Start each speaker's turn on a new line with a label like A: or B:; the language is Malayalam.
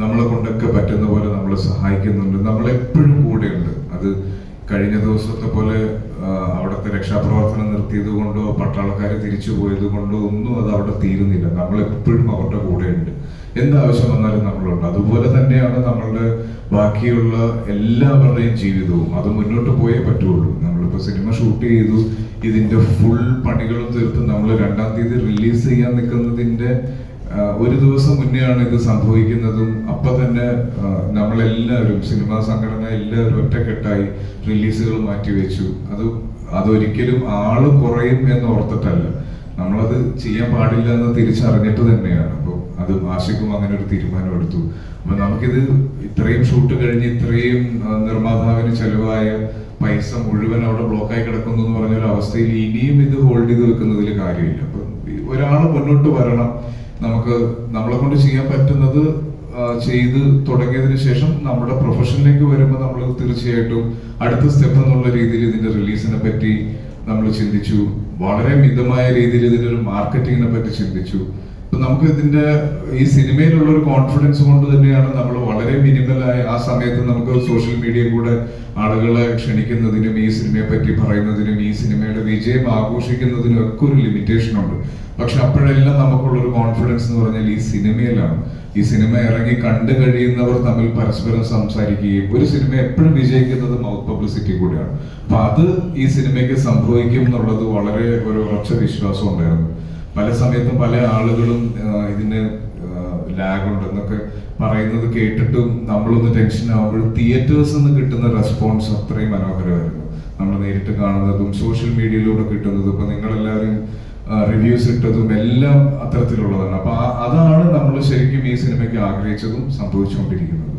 A: നമ്മളെ കൊണ്ടൊക്കെ പറ്റുന്ന പോലെ നമ്മളെ സഹായിക്കുന്നുണ്ട്. നമ്മളെപ്പോഴും കൂടെയുണ്ട്. അത് കഴിഞ്ഞ ദിവസത്തെ പോലെ അവിടുത്തെ രക്ഷാപ്രവർത്തനം നിർത്തിയത് കൊണ്ടോ പട്ടാളക്കാർ തിരിച്ചു പോയത് കൊണ്ടോ ഒന്നും അത് അവിടെ തീരുന്നില്ല. നമ്മളെപ്പോഴും അവരുടെ കൂടെയുണ്ട്. എന്താവശ്യം വന്നാലും നമ്മളുണ്ട്. അതുപോലെ തന്നെയാണ് നമ്മളുടെ ബാക്കിയുള്ള എല്ലാവരുടെയും ജീവിതവും. അത് മുന്നോട്ട് പോയേ പറ്റുള്ളൂ. നമ്മളിപ്പോൾ സിനിമ ഷൂട്ട് ചെയ്തു. ഇതിന്റെ ഫുൾ പണികളും തീർത്ത് നമ്മൾ രണ്ടാം തീയതി റിലീസ് ചെയ്യാൻ നിൽക്കുന്നതിന്റെ ഒരു ദിവസം മുന്നെയാണ് ഇത് സംഭവിക്കുന്നതും. അപ്പൊ തന്നെ നമ്മളെല്ലാവരും സിനിമാ സംഘടന എല്ലാവരും ഒറ്റക്കെട്ടായി റിലീസുകൾ മാറ്റിവെച്ചു അത് അതൊരിക്കലും ആൾ കുറയും എന്ന് ഓർത്തിട്ടല്ല. നമ്മളത് ചെയ്യാൻ പാടില്ല എന്ന് തിരിച്ചറിഞ്ഞിട്ട് തന്നെയാണ്. അപ്പോൾ അത് ആശിക്കും അങ്ങനെ ഒരു തീരുമാനം എടുത്തു. അപ്പൊ നമുക്കിത് ഇത്രയും ഷൂട്ട് കഴിഞ്ഞ് ഇത്രയും നിർമ്മാതാവിന് ചെലവായ പൈസ മുഴുവൻ അവിടെ ബ്ലോക്കായി കിടക്കുന്നു എന്ന് പറഞ്ഞ ഒരു അവസ്ഥയിൽ ഇനിയും ഇത് ഹോൾഡ് ചെയ്ത് വെക്കുന്നതിൽ കാര്യമില്ല. അപ്പൊ ഒരാൾ മുന്നോട്ട് വരണം. നമുക്ക് നമ്മളെ കൊണ്ട് ചെയ്യാൻ പറ്റുന്നത് ചെയ്ത് തുടങ്ങിയതിന് ശേഷം നമ്മുടെ പ്രൊഫഷനിലേക്ക് വരുമ്പോൾ നമ്മൾ തീർച്ചയായിട്ടും അടുത്ത സ്റ്റെപ്പ് എന്നുള്ള രീതിയിൽ ഇതിന്റെ റിലീസിനെ പറ്റി നമ്മൾ ചിന്തിച്ചു. വളരെ മിതമായ രീതിയിൽ ഇതിന്റെ ഒരു മാർക്കറ്റിങ്ങിനെ പറ്റി ചിന്തിച്ചു. അപ്പൊ നമുക്ക് ഇതിന്റെ ഈ സിനിമയിലുള്ള ഒരു കോൺഫിഡൻസ് കൊണ്ട് തന്നെയാണ് നമ്മൾ വളരെ മിനിമലായ ആ സമയത്ത് നമുക്ക് സോഷ്യൽ മീഡിയ കൂടെ ആളുകളെ ക്ഷണിക്കുന്നതിനും ഈ സിനിമയെ പറ്റി പറയുന്നതിനും ഈ സിനിമയുടെ വിജയം ആഘോഷിക്കുന്നതിനും ഒക്കെ ഒരു ലിമിറ്റേഷൻ ഉണ്ട്. പക്ഷെ അപ്പോഴെല്ലാം നമുക്കുള്ള ഒരു കോൺഫിഡൻസ് എന്ന് പറഞ്ഞാൽ ഈ സിനിമയിലാണ്. ഈ സിനിമ ഇറങ്ങി കണ്ടു കഴിയുന്നവർ തമ്മിൽ പരസ്പരം സംസാരിക്കുകയും ഒരു സിനിമ എപ്പോഴും വിജയിക്കുന്നത് മൗത്ത് പബ്ലിസിറ്റി കൂടിയാണ്. അപ്പൊ അത് ഈ സിനിമയ്ക്ക് സംഭവിക്കും എന്നുള്ളത് വളരെ ഒരു ഉറച്ച വിശ്വാസം ഉണ്ടായിരുന്നു. പല സമയത്തും പല ആളുകളും ഇതിന് ലാഗ് ഉണ്ടെന്നൊക്കെ പറയുന്നത് കേട്ടിട്ടും നമ്മളൊന്ന് ടെൻഷൻ ആവുമ്പോഴും തിയേറ്റേഴ്സ് നിന്ന് കിട്ടുന്ന റെസ്പോൺസ് അത്രയും മനോഹരമായിരുന്നു. നമ്മൾ നേരിട്ട് കാണുന്നതും സോഷ്യൽ മീഡിയയിലൂടെ കിട്ടുന്നതും ഇപ്പൊ നിങ്ങളെല്ലാവരും റിവ്യൂസ് ഇട്ടതും എല്ലാം അത്തരത്തിലുള്ളതാണ്. അപ്പൊ അതാണ് നമ്മൾ ശരിക്കും ഈ സിനിമയ്ക്ക് ആഗ്രഹിച്ചതും സംഭവിച്ചുകൊണ്ടിരിക്കുന്നത്.